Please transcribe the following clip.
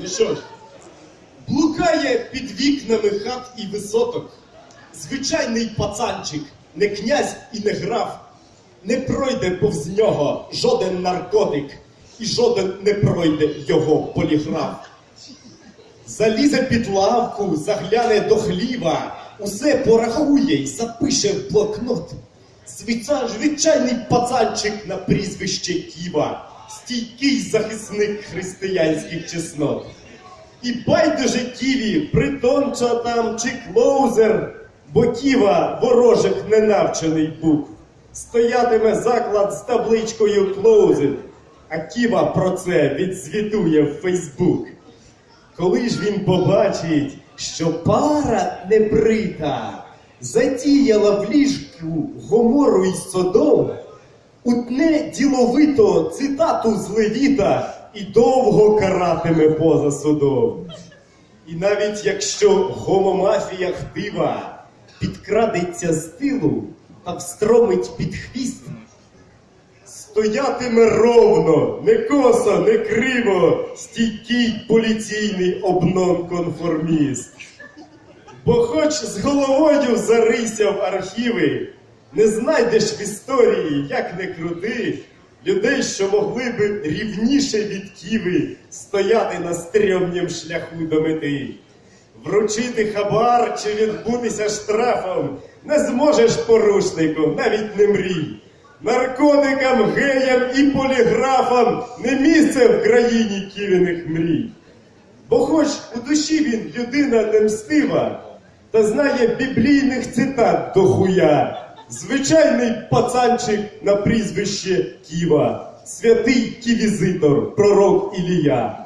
Ну що ж, блукає під вікнами хат і висоток. Звичайний пацанчик, не князь і не граф. Не пройде повз нього жоден наркотик, і жоден не пройде його поліграф. Залізе під лавку, загляне до хліва, усе порахує й запише в блокнот. Звичайний пацанчик на прізвище Ківа, стійкий захисник християнських чеснот. І байдуже Ківі, притонча там чи клоузер, бо Ківа ворожих ненавчений букв. Стоятиме заклад з табличкою клоузер, а Ківа про це відзвітує в Фейсбук. Коли ж він побачить, що пара небрита затіяла в ліжку Гомору й Содом, утне діловито цитату з Левіта і довго каратиме поза судом. І навіть якщо гомомафія хтива підкрадеться з тилу та встромить під хвіст, Стоятиме ровно, не косо, не криво, стійкий поліційний обнон-конформіст. Бо хоч з головою зарися в архіви, не знайдеш в історії, як не крути, людей, що могли би рівніше від ківи стояти на стрьомнім шляху до мети. Вручити хабар чи відбутися штрафом не зможеш порушником, навіть не мрій. Наркотикам, геям і поліграфам не місце в країні ківіних мрій. Бо хоч у душі він людина немстива, та знає біблійних цитат до хуя. Звичайний пацанчик на прізвище Ківа, святий ківізитор, пророк Ілія.